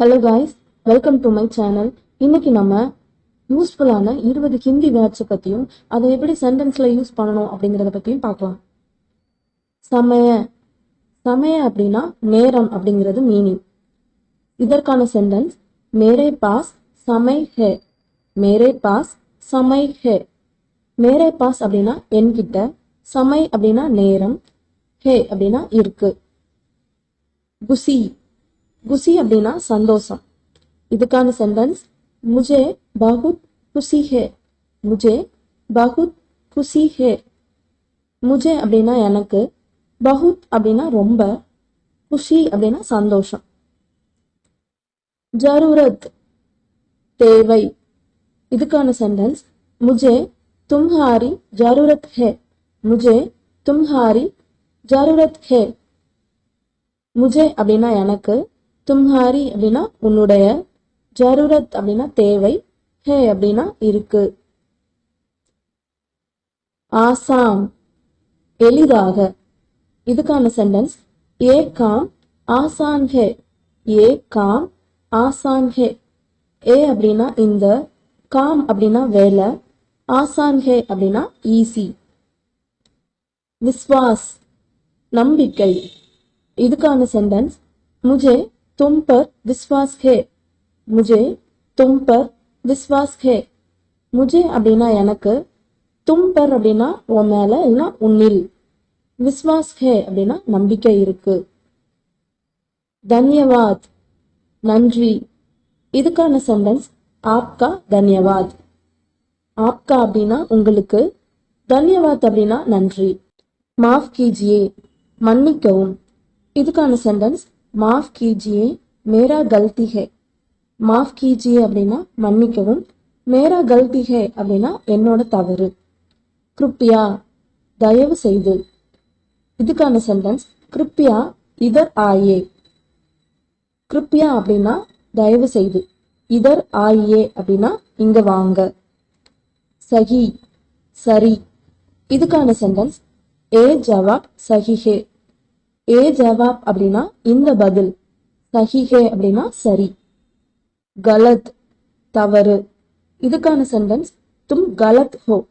Hello guys welcome to my channel இன்னைக்கு நம்ம யூஸ்ஃபுல்லான இருபது ஹிந்தி வேர்ட்ஸை பற்றியும் அதை எப்படி சென்டென்ஸில் யூஸ் பண்ணணும் அப்படிங்கிறத பற்றியும் பார்க்கலாம். சமய சமய அப்படின்னா நேரம் அப்படிங்கிறது மீனிங் இதற்கான சென்டென்ஸ் மேரே பாஸ் சமை ஹே. மேரே பாஸ் சமை ஹே. மேரே பாஸ் அப்படின்னா என்கிட்ட சமை அப்படின்னா நேரம் ஹே அப்படின்னா இருக்கு. குசி குசி அப்படின்னா சந்தோஷம் இதுக்கான சென்டென்ஸ் முஜே பகுத் குசி ஹே முஜே பகுத் குசி ஹே முஜே அப்படின்னா எனக்கு பகுத் அப்படின்னா ரொம்ப குஷி அப்படின்னா சந்தோஷம் ஜரூரத் தேவை இதுக்கான சென்டென்ஸ் முஜே தும்ஹாரி ஜரூரத் ஹே முஜே தும்ஹாரி ஜரூரத் ஹே முஜே அப்படின்னா எனக்கு தும்ஹாரி அப்படின்னா உன்னுடைய ஜரூரத் அப்படின்னா தேவை ஹே அப்படின்னா இருக்கு. ஆசாம் எளிதாக. இதுக்கான சென்டென்ஸ் ஏ காம் ஆசான் ஹே. ஏ காம் ஆசான் ஹே. ஏ அப்படின்னா இந்த காம் அப்படின்னா வேலை ஆசான் ஹே அப்படின்னா ஈஸி விஸ்வாஸ் நம்பிக்கை. இதுக்கான சென்டென்ஸ் முஜே तुम पर विश्वास है मुझे तुम पर विश्वास है मुझे அப்படின்னா எனக்கு தும் பர் அப்படின்னா உன் மேல இல்லைன்னா உன்னில் விஸ்வாஸ் ஹே அப்படின்னா நம்பிக்கை இருக்கு தன்யவாத் நன்றி இதுக்கான சென்டென்ஸ் ஆப்கா தன்யவாத் ஆப்கா அப்படின்னா உங்களுக்கு தன்யவாத் அப்படின்னா நன்றி மாஃப் கீஜியே மன்னிக்கவும் இதுக்கான சென்டென்ஸ் மாஃப் கீஜியே மேரா கல்தி ஹே மாஃப் கீஜியே அப்படின்னா மன்னிக்கவும் மேரா கல்தி ஹே அப்படின்னா என்னோட தவறு. கிருப்பியா தயவு செய்து. இதுக்கான சென்டென்ஸ் கிருப்பியா இதர் ஆயே. கிருப்பியா அப்படின்னா தயவு செய்து. இதர் ஆயே அப்படின்னா இங்க வாங்க. சஹி சரி. இதுக்கான சென்டென்ஸ் ஏ ஜவாப் சஹி ஹே ஏ ஜவாப் அப்படின்னா இந்த பதில். சஹிஹே அப்படின்னா சரி. கலத் தவறு. இதுக்கான சென்டென்ஸ் தும் கலத் ஹோ.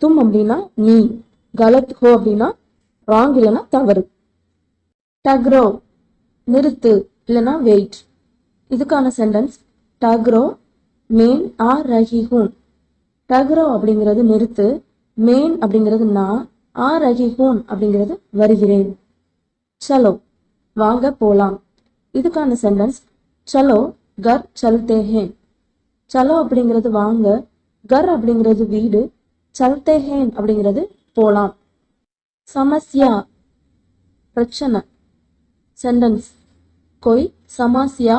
தும் அப்படின்னா நீ. கலத் ஹோ அப்படின்னா ராங் இல்லைன்னா தவறு. டக்ரோ நிறுத்து இல்லைன்னா வெயிட் இதுக்கான சென்டென்ஸ் டக்ரோ மேன் ஆ ரஹிஹூன். டக்ரோ அப்படிங்கிறது நிறுத்து மேன் அப்படிங்கிறது நான் ஆ ரஹிஹூன் அப்படிங்கிறது வருகிறேன். சலோ வாங்க போலாம். இதுக்கான சென்டென்ஸ் சலோ கர் சல்தே ஹேன் சலோ அப்படிங்கிறது வாங்க கர் அப்படிங்கிறது வீடு சல்தே ஹேன் அப்படிங்கிறது போலாம். சமஸ்யா பிரச்சனை. சென்டென்ஸ் கொய் சமாசியா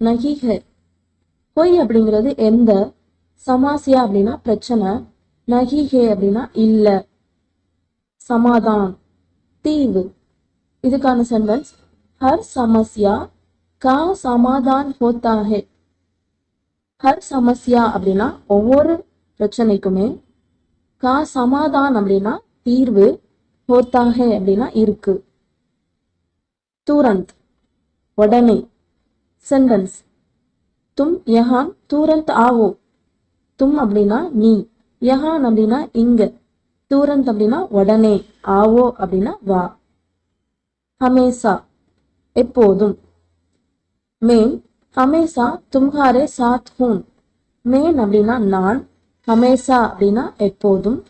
நகி ஹே கொய் அப்படிங்கிறது எந்த சமாசியா அப்படின்னா பிரச்சனை நகி ஹே அப்படின்னா இல்ல. சமாதான் தீவு. இதுக்கான சென்டென்ஸ் ஹர் சமஸ்யா கா சமாதான் ஹோத்தா ஹே ஹர் சமஸ்யா அப்படின்னா ஒவ்வொரு பிரச்சனைக்குமே கா சமாதான் அப்படின்னா தீர்வு ஹோத்தா ஹே அப்படின்னா இருக்கு. தூரந்த் உடனே. சென்டென்ஸ் தும் யஹான் தூரந்த் ஆவோ. தும் அப்படின்னா நீ. யஹான் அப்படின்னா இங்க. தூரந்த் அப்படின்னா உடனே. ஆவோ அப்படின்னா வா. ஹமேசா எப்போதும். மேன் ஹமேசா தும்ஹாரே சாத் ஹூன் மேன் அப்படின்னா நான் ஹமேசா அப்படின்னா எப்போதும்.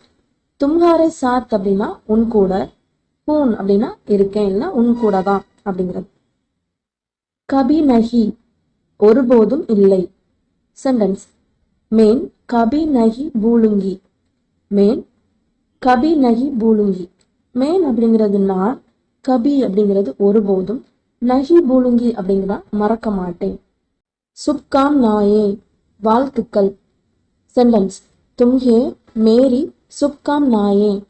தும்ஹாரே சாத் அப்படின்னா உன் கூட ஹூன் அப்படின்னா இருக்கேன் இல்லை உன் கூட தான் அப்படிங்கிறது. கபி நஹி ஒருபோதும் இல்லை. சென்டென்ஸ். மேன் கபி நஹி பூலுங்கி. மேன் கபி நஹி பூலுங்கி. மேன் அப்படிங்கிறது நான் கபி அப்படிங்கிறது ஒருபோதும் நகி பூலுங்கி அப்படிங்கிறா மறக்க மாட்டேன். சுப்காம் நாயே வாழ்த்துக்கள். சென்டென்ஸ். தும்ஹே மேரி சுப்காம் நாயே.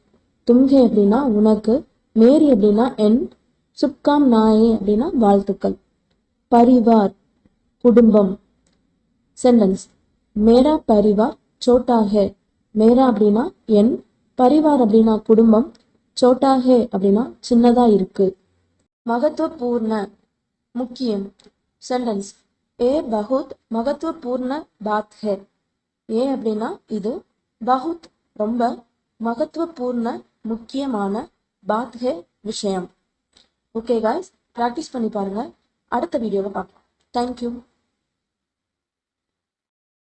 தும்ஹே அப்படின்னா உனக்கு மேரி அப்படின்னா என் சுப்காம் நாயே அப்படின்னா வாழ்த்துக்கள். பரிவார் குடும்பம். சென்டென்ஸ். மேரா பரிவார் சோட்டா ஹே மேரா அப்படின்னா என் பரிவார் அப்படின்னா குடும்பம். சோட்டா ஹே அப்படின்னா சின்னதா இருக்கு. மகத்துவபூர்ண முக்கியம். சென்டென்ஸ் ஏ பகுத் மகத்துவபூர்ண பாத் ஹே ஏ அப்படின்னா இது பகுத் ரொம்ப மகத்துவபூர்ண முக்கியமான பாத் ஹே விஷயம். ஓகே காய்ஸ் ப்ராக்டிஸ் பண்ணி பாருங்க. அடுத்த வீடியோவில் பார்க்கலாம். தேங்க்யூ